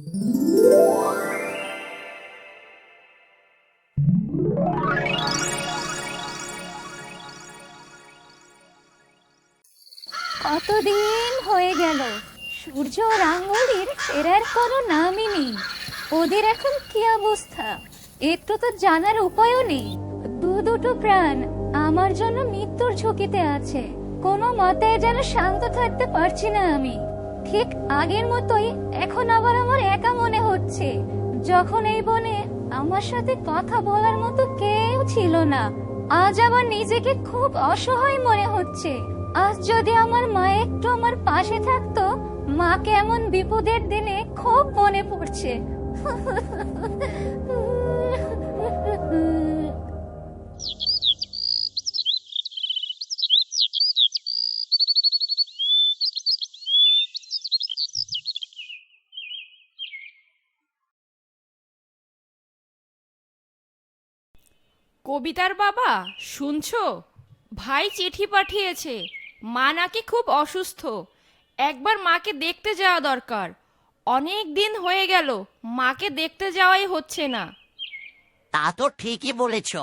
কতদিন হয়ে গেল? সূর্য আর আঙুলির ফেরার কোনো নামই নেই। ওদের এখন কি অবস্থা? একটু তো জানার উপায়ও নেই। দু দুটো প্রাণ আমার জন্য মৃত্যুর ঝুঁকিতে আছে। কোনো মতে যেন শান্ত থাকতে পারছি না আমি। ঠিক আগের মতোই এখন আবার আমার একা মনে হচ্ছে। যখন এই বনে আমার সাথে কথা বলার মতো কেউ ছিল না, আজ আবার নিজেকে খুব অসহায় মনে হচ্ছে। আজ যদি আমার মা একটু আমার পাশে থাকতো মা কেমন বিপদের দিনে খুব মনে পড়ছে। কবিতার বাবা শুনছো? ভাই চিঠি পাঠিয়েছে। মা নাকি খুব অসুস্থ। একবার মাকে দেখতে যাওয়া দরকার। অনেক দিন হয়ে গেল মাকে দেখতে যাওয়াই হচ্ছে না। তা তো ঠিকই বলেছ।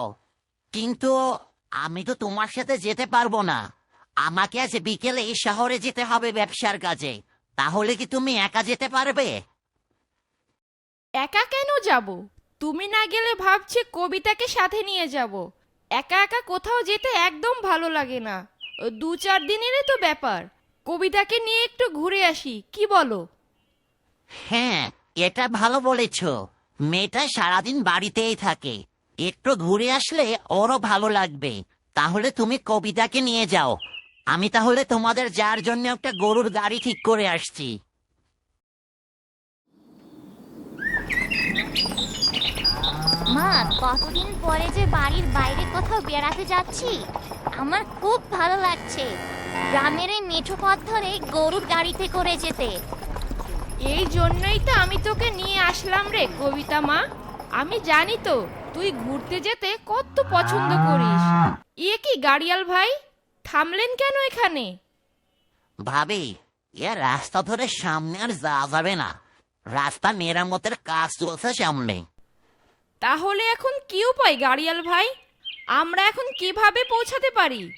কিন্তু আমি তো তোমার সাথে যেতে পারব না। আমাকে আজ বিকেলে এই শহরে যেতে হবে ব্যবসার কাজে। তাহলে কি তুমি একা যেতে পারবে? একা কেন যাব? তুমি না গেলে ভাবছি কবিতাকে সাথে নিয়ে যাব। একা একা কোথাও যেতে একদম ভালো লাগে না। দু চার দিনেরই তো ব্যাপার। কবিতাকে নিয়ে একটু ঘুরে আসি, কি বলো? হ্যাঁ এটা ভালো বলেছ। মেয়েটা সারাদিন বাড়িতেই থাকে। একটু ঘুরে আসলে ওরও ভালো লাগবে। তাহলে তুমি কবিতাকে নিয়ে যাও। আমি তাহলে তোমাদের যার জন্য একটা গরুর গাড়ি ঠিক করে আসছি। মা কতদিন পরে যে বাড়ির বাইরে কোথাও বেড়াতে যাচ্ছি আমার খুব ভালো লাগছে। গ্রামের এই মেঠো পথ ধরে গরুর গাড়িতে করে যেতে। এই জন্যই তো আমি তোকে নিয়ে আসলাম রে কবিতা মা। আমি জানি তো তুই ঘুরতে যেতে কত পছন্দ করিস। ইয়ে কি গাড়িয়াল ভাই থামলেন কেন এখানে? ভাবি এ রাস্তা ধরে সামনে আর যাওয়া যাবে না। রাস্তা মেরামতের কাজ চলছে সামনে। তাহলে এখন কি উপায় গাড়িয়াল ভাই? আমরা এখন কীভাবে পৌঁছাতে পারি?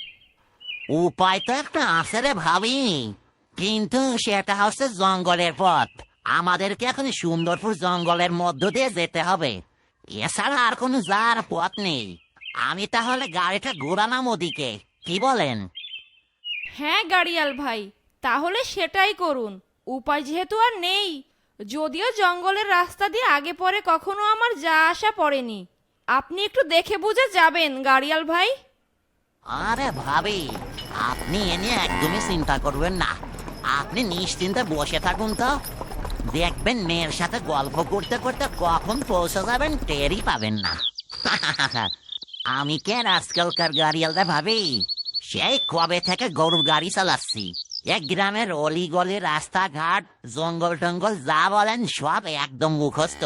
উপায় তো একটা আছে রে ভাবি। কিন্তু সেটা হচ্ছে জঙ্গলের পথ। আমাদেরকে এখন সুন্দরপুর জঙ্গলের মধ্য দিয়ে যেতে হবে। এছাড়া আর কোনো যার পথ নেই। আমি তাহলে গাড়িটা ঘোরালাম ওদিকে। কি বলেন? হ্যাঁ গাড়িয়াল ভাই তাহলে সেটাই করুন। উপায় যেহেতু আর নেই যদিও জঙ্গলের রাস্তা দিয়ে আগে পরে কখনো আমার যা আসা পড়েনি। আপনি একটু দেখে বুঝে যাবেন, গাড়িয়াল ভাই। আরে ভাবি, আপনি এ নিয়ে একদমই চিন্তা করবেন না। আপনি নিশ্চিন্তে বসে থাকুন তো। দেখবেন মেয়ের সাথে গল্প করতে করতে কখন পৌঁছে যাবেন টেরই পাবেন না। আমি কেন আজকালকার গাড়িয়ালদা ভাবি? সেই কবে থেকে গরুর গাড়ি চালাচ্ছি। এক গ্রামের অলি গলি রাস্তাঘাট জঙ্গল টঙ্গল যা বলেন সব একদম মুখস্থ।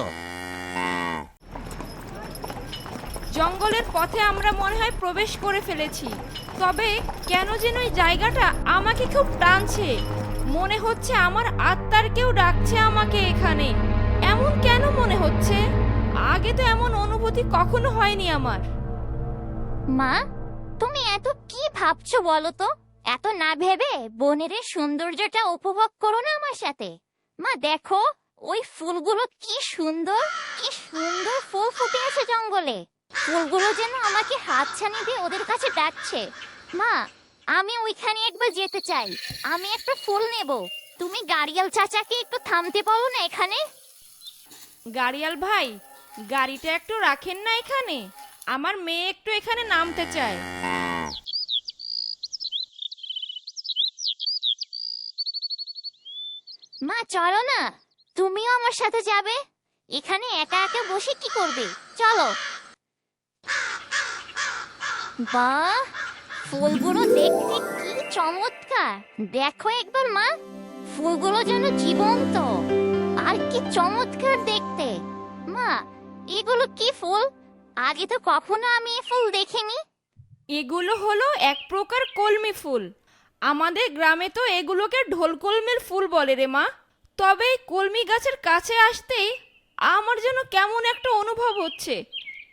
জঙ্গলের পথে আমরা মনে হয় প্রবেশ করে ফেলেছি। তবে কেন যেন ওই জায়গাটা আমাকে খুব টানছে। মনে হচ্ছে আমার আত্মার কেউ ডাকছে আমাকে এখানে। এমন কেন মনে হচ্ছে? আগে তো এমন অনুভূতি কখনো হয়নি আমার। মা তুমি এত কি ভাবছ বলো তো? এত না ভেবে বনের সৌন্দর্যটা উপভোগ করো না আমার সাথে। মা, দেখো, ওই ফুলগুলো কি সুন্দর কি সুন্দর ফুল ফুটে আছে জঙ্গলে। ফুলগুলো যেন আমাকে হাত হাতছানি দিয়ে ওদের কাছে ডাকছে। মা, আমি ওইখানে একবার যেতে চাই। আমি একটা ফুল নেব। তুমি গাড়িয়াল চাচাকে একটু থামতে পারো না এখানে। গাড়িয়াল ভাই, গাড়িটা একটু রাখেন না এখানে। আমার মেয়ে একটু এখানে নামতে চায়। মা, চলো না। তুমিও আমার সাথে যাবে। এখানে একা একা বসে কি করবে? চলো। বাহ ফুলগুলো দেখতে কি চমৎকার। দেখো একবার মা, ফুলগুলো যেন জীবন্ত। আর কি চমৎকার দেখতে। মা, এগুলো কি ফুল? আগে তো কখনো আমি এ ফুল দেখিনি। এগুলো হলো এক প্রকার কলমি ফুল। আমাদের গ্রামে তো এগুলোকে ঢোলকলমির ফুল বলে রে মা। তবে এই কলমি গাছের কাছে আসতেই আমার যেন কেমন একটা অনুভব হচ্ছে।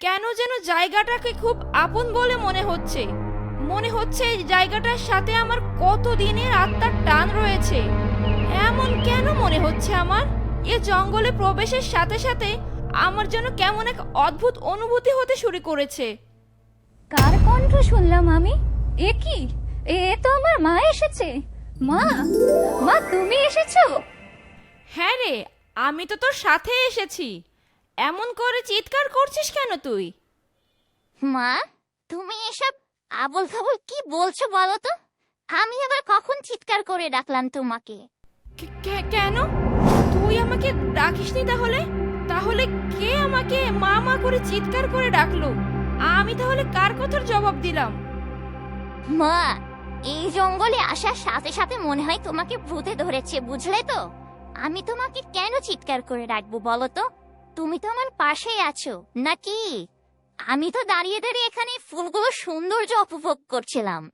কেন যেন জায়গাটাকে খুব আপন বলে মনে হচ্ছে। মনে হচ্ছে এই জায়গাটার সাথে আমার কত দিনের আত্মার টান রয়েছে। এমন কেন মনে হচ্ছে আমার? এ জঙ্গলে প্রবেশের সাথে সাথে আমার যেন কেমন এক অদ্ভুত অনুভূতি হতে শুরু করেছে। কার কণ্ঠ শুনলাম আমি? এ কি? এ তো আমার মা এসেছে। মা মা তুমি এসেছ? হ্যাঁ রে আমি তো তোর সাথে এসেছি। এমন করে চিৎকার করছিস কেন তুই? মা তুমি এসব আবল ফাবল কি বলছো বলো তো? আমি আবার কখন চিৎকার করে ডাকলাম তোমাকে? কেন? তুই আমাকে ডাকিসনি তাহলে? তাহলে কে আমাকে মা মা করে চিৎকার করে ডাকলো? আমি তাহলে কার কথার জবাব দিলাম? মা এই জঙ্গলে আসার সাথে সাথে মনে হয় তোমাকে ভূতে ধরেছে, বুঝলে তো? আমি তোমাকে কেন চিৎকার করে ডাকবো বলো তো? তুমি তো আমার পাশেই আছো, নাকি? আমি তো দাঁড়িয়ে দাঁড়িয়ে এখানে ফুলগুলো সৌন্দর্য উপভোগ করছিলাম।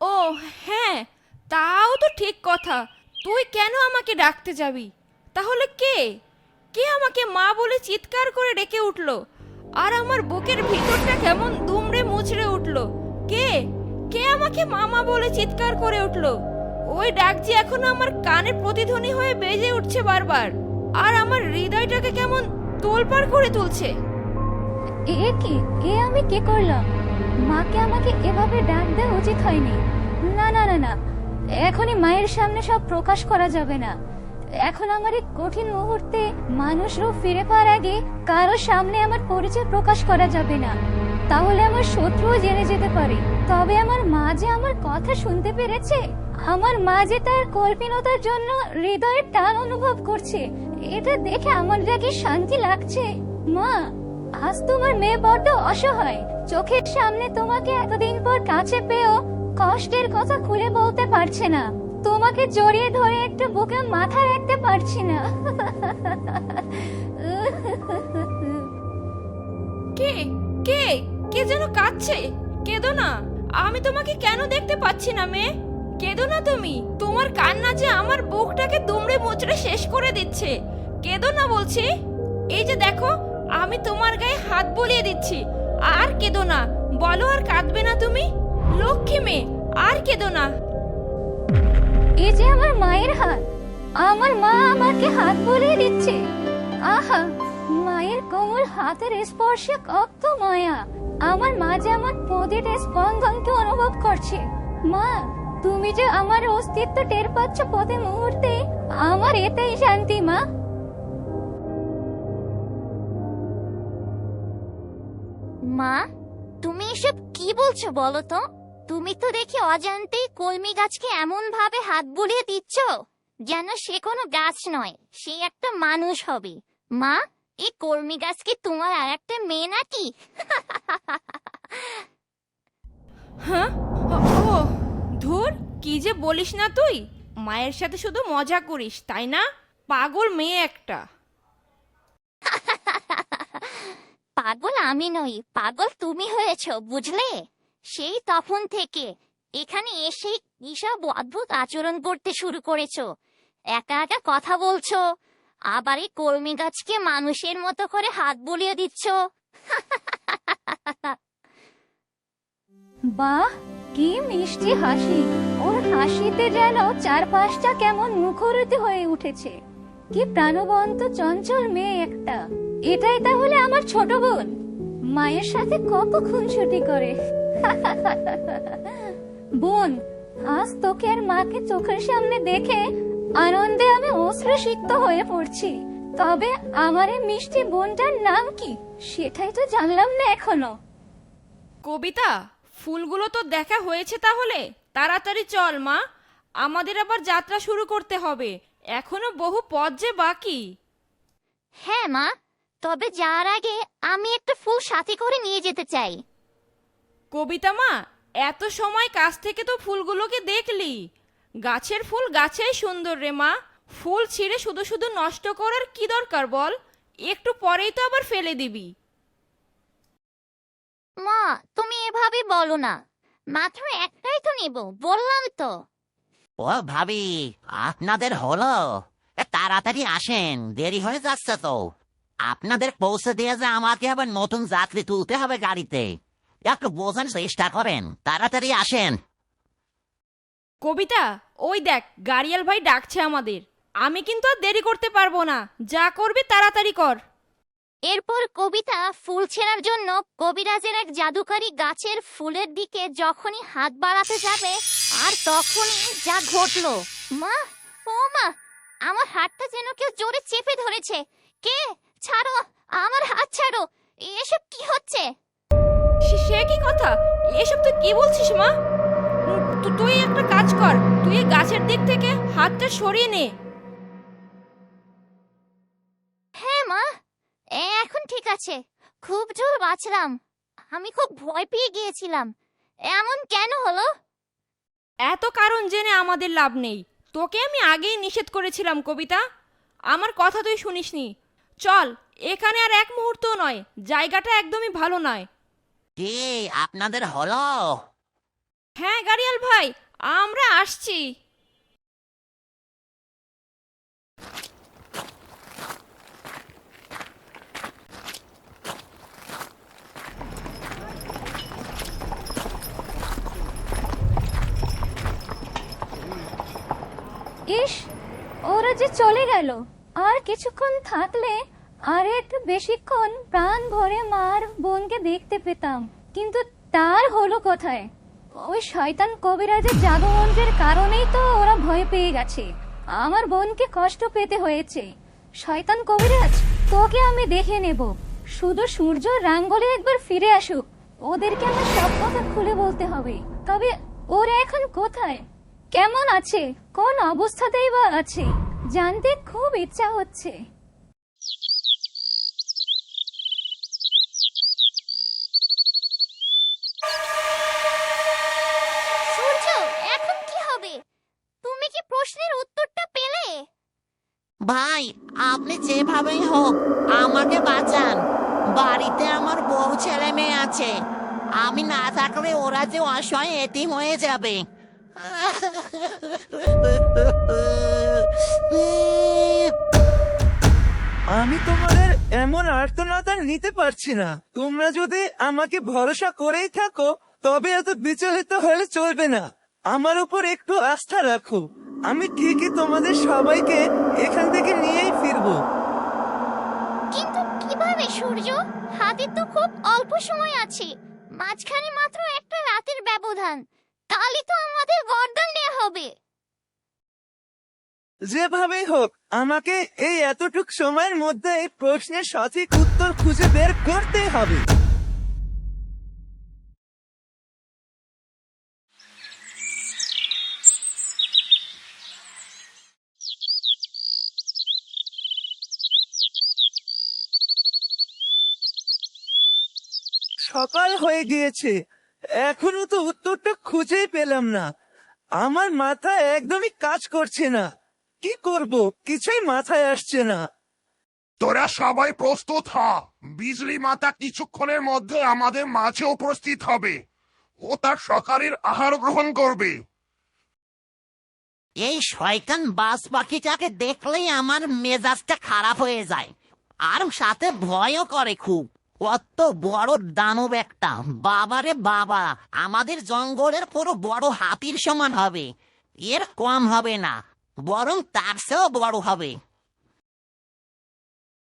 ও হ্যাঁ তাও তো ঠিক কথা। তুই কেন আমাকে ডাকতে যাবি? তাহলে কে? কে আমাকে মা বলে চিৎকার করে ডেকে উঠল? আর আমার বুকের ভিতরটা কেমন দুমড়ে মুচড়ে উঠল? কে? কে আমাকে মামা বলে চিৎকার করে উঠল? ওই ডাক যে এখনও আমার কানে প্রতিধ্বনি হয়ে বেজে উঠছে বারবার, আর আমার হৃদয়টাকে কেমন তোলপাড় করে তুলছে। এ কি? এ আমি কে করলাম? মাকে আমাকে এভাবে ডাক দেওয়া উচিত হয়নি। না না না না। এখনই মায়ের সামনে সব প্রকাশ করা যাবে না। এখন আমার এই কঠিন মুহূর্তে মানুষ রূপ ফিরে পাওয়ার আগে কারও সামনে আমার পরিচয় প্রকাশ করা যাবে না। তাহলে আমার শত্রুও জেনে যেতে পারে। তবে আমার মা যে আমার কথা শুনতে পেরেছে, আমার মা যে তার কল্পিনতার জন্য হৃদয়ের টান অনুভব করছে, এটা দেখে আমার কি শান্তি লাগছে। মা, আজ তোমার মেয়ে বড্ড অসহায়। চোখের সামনে তোমাকে এতদিন পর কাছে পেয়েও কষ্টের কথা খুলে বলতে পারছে না। তোমাকে জড়িয়ে ধরে একটু বুকে মাথা রাখতে পারছি না। কে? কে? কে যেন কাঁদছে? কেঁদো না। আমি তোমাকে কেন দেখতে পাচ্ছি না, মেয়ে? কেঁদো না তুমি। তোমার কান্না যে আমার বুকটাকে দুমড়ে মুচড়ে শেষ করে দিচ্ছে। কেঁদো না বলছি। এই যে দেখো, আমি তোমার গায়ে হাত বলিয়ে দিচ্ছি। আর কেঁদো না। বলো আর কাঁদবে না তুমি? লক্ষ্মী মেয়ে, আর কেঁদো না। এই যে আমার মায়ের হাত। আমার মা আমাকে হাত বুলিয়ে দিচ্ছে। আহা, মায়ের কোমল হাতের স্পর্শে কত মায়া। আমার মা যে আমার প্রতিটা স্পন্দনকে অনুভব করছে। মা, তুমি যে আমার অস্তিত্ব টের পাচ্ছ প্রতি মুহূর্তে, আমার এতেই শান্তি, মা। মা, তুমি এসব কি বলছো বলো তো? তুমি তো দেখি অজান্তেই কলমি গাছকে এমন ভাবে হাত বুলিয়ে দিচ্ছ, যেন সে কোনো গাছ নয়, সে একটা মানুষ হবে। মা এই কলমি গাছ কি তোমার আর একটা মেয়ে নাকি? হ্যাঁ? ও, ধুর কি যে বলিস না তুই? মায়ের সাথে শুধু মজা করিস তাই না? পাগল মেয়ে একটা। পাগল আমি নই পাগল তুমি হয়েছ বুঝলে? সেই তখন থেকে এখানে এসে কিসব অদ্ভুত আচরণ করতে শুরু করেছ। একা একা কথা বলছো আবার এই কলমি গাছকে মানুষের মতো করে হাত বুলিয়ে দিচ্ছ। বাহ, কি মিষ্টি হাসি। ওর হাসিতে যেন চারপাশটা কেমন মুখরিত হয়ে উঠেছে। কি প্রাণবন্ত, চঞ্চল মেয়ে একটা। এটাই তাহলে আমার ছোট বোন। মায়ের সাথে কত খুনসুটি করে। বোন, আজ তোকে আর মাকে চোখের সামনে দেখে আনন্দে আমি অশ্রুসিক্ত হয়ে পড়ছি। তবে আমার এই মিষ্টি বোনটার নাম কি সেটাই তো জানলাম না এখনও। কবিতা ফুলগুলো তো দেখা হয়েছে তাহলে? তাড়াতাড়ি চল মা। আমাদের আবার যাত্রা শুরু করতে হবে। এখনও বহু পথ যে বাকি। হ্যাঁ মা। তবে যাওয়ার আগে আমি একটা ফুল সাথে করে নিয়ে যেতে চাই। কবিতা মা এত সময় কাছ থেকে তো ফুলগুলোকে দেখলি। গাছের ফুল গাছেই সুন্দর রে মা। ফুল ছিঁড়ে শুধু শুধু নষ্ট করার কি দরকার বল? একটু পরেই তো আবার ফেলে দিবি। মা তুমি এভাবে বলো না। মাত্র একটাই তো নিব বললাম তো। ও ভাবি আপনাদের হলো? এ, তাড়াতাড়ি আসেন দেরি হয়ে যাচ্ছে তো। আপনাদের পৌঁছে দিয়ে যে আমাকে আবার নতুন যাত্রী তুলতে হবে গাড়িতে। একটু বোঝার চেষ্টা করেন তাড়াতাড়ি আসেন। কবিতা ওই দেখ গাড়িয়াল ভাই ডাকছে আমাদের। আমি কিন্তু আর দেরি করতে পারব না। যা করবি তাড়াতাড়ি কর। এরপর কবিতা ফুল ছেঁড়ার জন্য কবিরাজের এক জাদুকারী গাছের ফুলের দিকে যখনই হাত বাড়াতে যাবে আর তখনই যা ঘটলো। মা ও মা আমার হাতটা যেন কেউ জোরে চেপে ধরেছে। কে? ছাড়ো আমার হাত ছাড়ো। এসব কি হচ্ছে? সে- কি কথা? এসব তুই কি বলছিস মা? তুই একটা কাজ কর। তুই গাছের দিক থেকে হাতটা সরিয়ে নে। হ্যাঁ মা। এ, এখন ঠিক আছে। খুব জোর বাঁচলাম। আমি খুব ভয় পেয়ে গিয়েছিলাম। এমন কেন হলো? এত কারণ জেনে আমাদের লাভ নেই। তোকে আমি আগেই নিষেধ করেছিলাম কবিতা। আমার কথা তুই শুনিসনি। চল এখানে আর এক মুহূর্ত নয়। জায়গাটা একদমই ভালো নয়। কি আপনাদের হলো? হ্যাঁ গাড়িয়াল ভাই, আমরা আসছি। ইস, ওরা যে চলে গেল। আর কিছুক্ষণ থাকলে আর একটু বেশিক্ষণ প্রাণ ভরে মার বোনকে দেখতে পেতাম। কিন্তু তার হলো কোথায়? ওই শয়তান কবিরাজের জাদু মন্ত্রের কারণেই তো ওরা ভয় পেয়ে গেছে। আমার বোনকে কষ্ট পেতে হয়েছে। শয়তান কবিরাজ, তোকে আমি দেখে নেব। শুধু সূর্য রাঙ্গলে একবার ফিরে আসুক। ওদেরকে আমার সব কথা খুলে বলতে হবে। তবে ওরা এখন কোথায়? কেমন আছে? কোন অবস্থাতেই বা আছে? জানতে খুব ইচ্ছা হচ্ছে সূর্য এখন কি হবে তুমি কি প্রশ্নের উত্তরটা পেলে ভাই, আপনি যেভাবেই হোক, আমাকে বাঁচান। বাড়িতে আমার বউ ছেলে মেয়ে আছে। আমি না থাকলে ওরা যে অসহায় এটি হয়ে যাবে। আমি তোমাদের এমন আর্তনাদ আর নিতে পারছি না। তোমরা যদি আমাকে ভরসা করেই থাকো, তবে এত বিচলিত হলে চলবে না। আমার উপর একটু আস্থা রাখো। আমি ঠিকই তোমাদের সবাইকে এখান থেকে নিয়েই ফিরবো। কিন্তু কীভাবে সূর্য? হাতে তো খুব অল্প সময় আছে। মাঝখানে মাত্র একটা রাতের ব্যবধান। কালই তো আমাদের গর্দান নেওয়া হবে। যেভাবেই হোক আমাকে এই এতটুক সময়ের মধ্যে এই প্রশ্নের সঠিক উত্তর খুঁজে বের করতে হবে। সকাল হয়ে গিয়েছে। এখনও তো উত্তরটা খুঁজেই পেলাম না। আমার মাথা একদমই কাজ করছে না। কি করব? কিছুই মাথায় আসছে না। তোরা সবাই প্রস্তুত হ। বিজলি মাতা কিছুক্ষণের মধ্যে আমাদের মাঝে উপস্থিত হবে। ও তার সকালের আহার গ্রহণ করবে। এই শয়তান বাস পাখিটাকে দেখলেই আমার মেজাজটা খারাপ হয়ে যায়। আর সাথে ভয়ও করে খুব। কত বড় দানব একটা। বাবারে বাবা, আমাদের জঙ্গলের পুরো বড় হাতির সমান হবে। এর কম হবে না, বরং তার চেয়েও বড় হবে।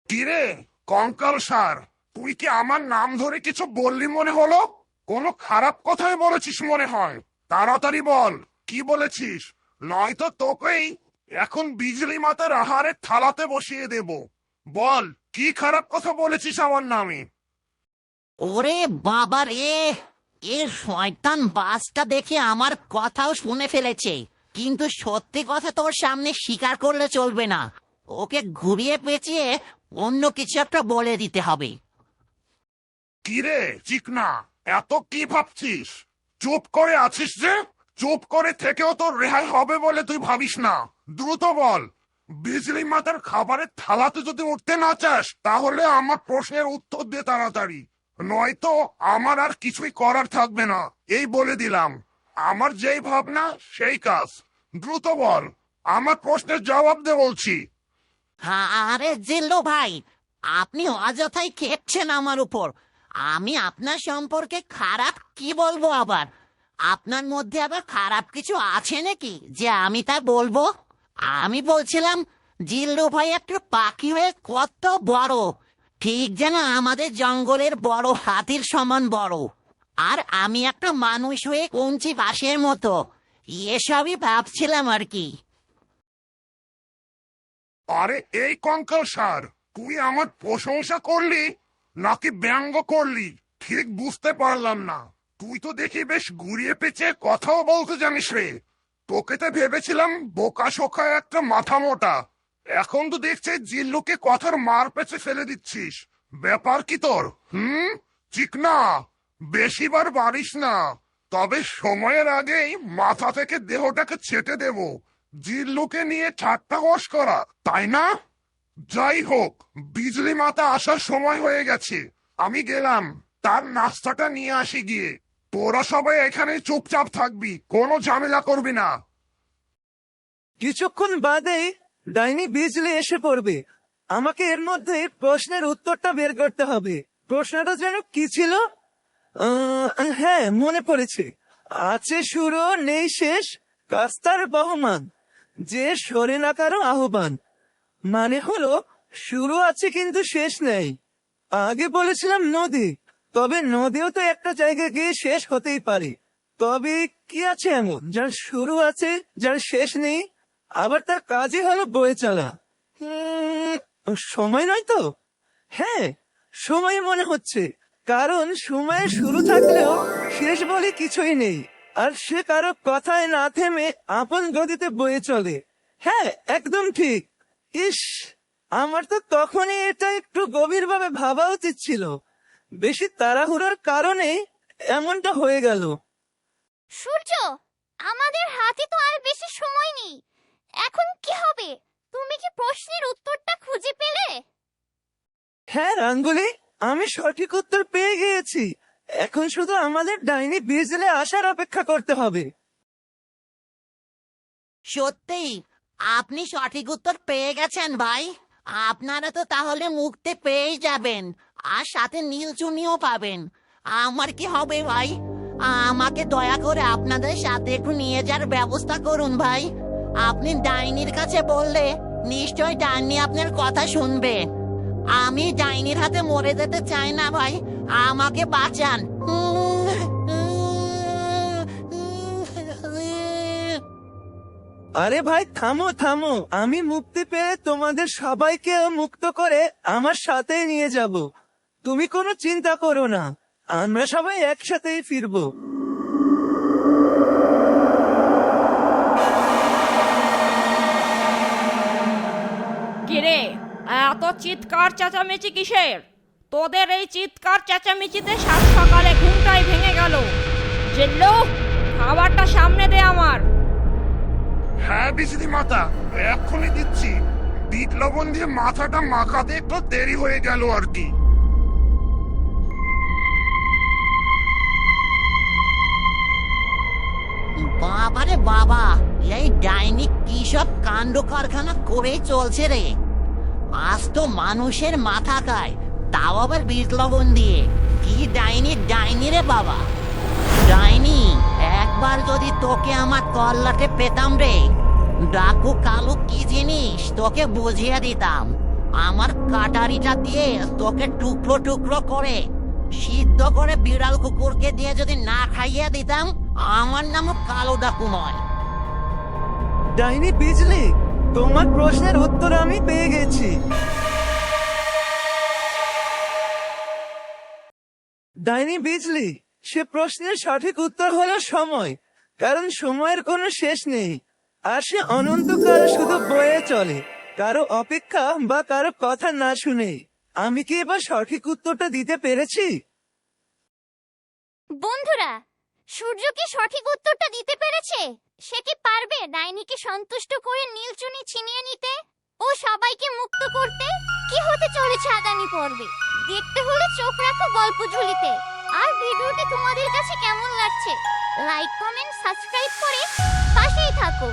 কিরে, কঙ্কাল সার, তুই কি আমার নাম ধরে কিছু বললি মনে হলো? কোনো খারাপ কথাই বলেছিস মনে হয়। তাড়াতাড়ি বল, কি বলেছিস? নয়তো তোকেই এখন বিজলি মাতার আহারের থালাতে বসিয়ে দেব। বল, কি খারাপ কথা বলেছিস আমার নামে? ওরে বাবা রে, এ শয়তান বাসটা দেখে আমার কথাও শুনে ফেলেছে। কিন্তু সত্যি কথা তোর সামনে স্বীকার করলে চলবে না। ওকে ঘুরিয়ে পেঁচিয়ে অন্য কিছু একটা বলে দিতে হবে। কিরে চিকনা, এত কি ভাবছিস? চুপ করে আছিস যে? চুপ করে থেকেও তোর রেহাই হবে বলে তুই ভাবিস না। দ্রুত বল, বিজলি মাতার খাবারের থালাতে যদি উঠতে না চাস, তাহলে আমার প্রশ্নের উত্তর দে তাড়াতাড়ি। নয়তো আমার আর কিছুই করার থাকবে না। এই বলে দিলাম। আমার যেই ভাবনা, সেই কাজ। দ্রুত বল, আমার প্রশ্নের জবাব দে বলছি। আরে জিল্লু ভাই, আপনি অযথাই খেপছেন আমার উপর। আমি আপনার সম্পর্কে খারাপ কি বলব আবার? আপনার মধ্যে আবার খারাপ কিছু আছে নাকি যে আমি তা বলব? আমি বলছিলাম, জিল্লু ভাই একটা পাখি হয়ে কত বড়। ঠিক যেন আমাদের জঙ্গলের বড় হাতির সমান বড়। আর আমি একটা মানুষ হয়ে কঞ্চি বাসের মতো। এসবই ভাবছিলাম আর কি। আরে এই কঙ্কাল সার, তুই আমার প্রশংসা করলি নাকি ব্যঙ্গ করলি? ঠিক বুঝতে পারলাম না। তুই তো দেখি বেশ ঘুরিয়ে পেঁচে কথাও বলতে জানিস রে। তোকে তো ভেবেছিলাম বোকা শোকা একটা মাথা মোটা। এখন তো দেখছি জিল্লুকে কথার মার পেছে ফেলে দিচ্ছিস। ব্যাপার কি তোর, হুম? চিকনা বেশিবার বাড়িস না। তবে সময়ের আগেই মাথা থেকে দেহটাকে ছেটে দেব। জিল্লুকে নিয়ে ঠাট্টা বস করা, তাই না? যাই হোক, বিজলি মাতা আসার সময় হয়ে গেছে। আমি গেলাম, তার নাস্তাটা নিয়ে আসি গিয়ে। তোরা সবাই এখানে চুপচাপ থাকবি, কোনো ঝামেলা করবি না। কিছুক্ষণ বাদেই ডাইনি বিজলি এসে পড়বে। আমাকে এর মধ্যে প্রশ্নের উত্তরটা বের করতে হবে। প্রশ্নটা যেন কি ছিল? হ্যাঁ মনে পড়েছে। আছে শুরু নেই শেষ, কাস্তার বহমান, যে সরে না কারও আহ্বান। মানে হলো শুরু আছে কিন্তু শেষ নেই। আগে বলেছিলাম নদী, তবে নদীও তো একটা জায়গায় গিয়ে শেষ হতেই পারে। তবে কি আছে এমন, যার শুরু আছে, যার শেষ নেই? আবার তার কাজই হলো বয়ে চলা। সময় নয় তো? হ্যাঁ সময় মনে হচ্ছে। কারণ সময়ের শুরু থাকলেও শেষ বলে কিছুই নেই। আর সে কারও কথায় না থেমে আপন গতিতে বয়ে চলে। হ্যাঁ একদম ঠিক। ইস, আমার তো তখনই এটা একটু গভীরভাবে ভাবা উচিত ছিল। বেশি তাড়াহুড়োর কারণে এমনটা হয়ে গেল। সূর্য, আমাদের হাতে তো আর বেশি সময় নেই। এখন কি হবে? তুমি কি প্রশ্নের উত্তরটা খুঁজে পেলে? হ্যাঁ রাঙ্গুলি আমি সঠিক উত্তর পেয়ে গিয়েছি। এখন শুধু আমাদের ডাইনি বিজলে আসার অপেক্ষা করতে হবে। সত্যি আপনি সঠিক উত্তর পেয়ে গেছেন ভাই। আপনারা তো তাহলে মুক্তি পেয়েই যাবেন আর সাথে নীলচুনিও পাবেন। আমার কি হবে ভাই? আমাকে দয়া করে আপনাদের সাথে একটু নিয়ে যাওয়ার ব্যবস্থা করুন ভাই। আপনি ডাইনির কাছে বললে নিশ্চয় ডাইনি আপনার কথা শুনবে। আমি ডাইনির হাতে মরে যেতে চাই না ভাই, আমাকে বাঁচান। আরে ভাই, থামো থামো। আমি মুক্তি পেয়ে তোমাদের সবাইকে মুক্ত করে আমার সাথে নিয়ে যাব। তুমি কোনো চিন্তা করো না। আমরা সবাই একসাথেই ফিরবো। চিৎকার চেঁচামেচি কিসের? তোদের এই চিৎকার চেঁচামেচিতে সাত সকালে ঘুমটাই ভেঙে গেল। জিল্লু খাবারটা সামনে দে আমার। হ্যাঁ বিজলি মাতা এক্ষুনি দিচ্ছি। বিট লবণ দিয়ে মাথাটা মাখাতে একটু দেরি হয়ে গেল আর কি। বাবারে বাবা এই ডাইনি কি সব কাণ্ড কারখানা করে চলছে রে। আজ তো মানুষের মাথা খায়। তাও আবার বীজ লবণ দিয়ে। কি ডাইনি ডাইনি রে বাবা। ডাইনি, একবার যদি তোকে আমার কল্লাটে পেতাম রে, ডাকু কালু কি জিনিস? তোকে বুঝিয়ে দিতাম। আমার কাটারিটা দিয়ে তোকে টুকরো টুকরো করে, সিদ্ধ করে বিড়াল কুকুরকে দিয়ে যদি না খাইয়ে দিতাম, আমার নামও কালো ডাকু নয়। ডাইনি বিজলি তোমার প্রশ্নের উত্তর আমি পেয়ে গেছি। ডাইনি বিজলি, সে প্রশ্নের সঠিক উত্তর হলো সময়, কারণ সময়ের কোনো শেষ নেই। আর সে অনন্তকাল শুধু বয়ে চলে, কারও অপেক্ষা বা কারও কথা না শুনে আমি কি এবার সঠিক উত্তরটা দিতে পেরেছি? বন্ধুরা সূর্য কি সঠিক উত্তরটা দিতে পেরেছে? সে কি পারবে ডাইনিকে সন্তুষ্ট করে নীলচুনি ছিনিয়ে নিতে? ও সবাইকে মুক্ত করতে? কি হতে চলেছে আগামী পর্বে? দেখতে হলে চোখ রাখো গল্প ঝুলিতে আর ভিডিওটি তোমাদের কাছে কেমন লাগছে? লাইক, কমেন্ট, সাবস্ক্রাইব করে পাশেই থাকো।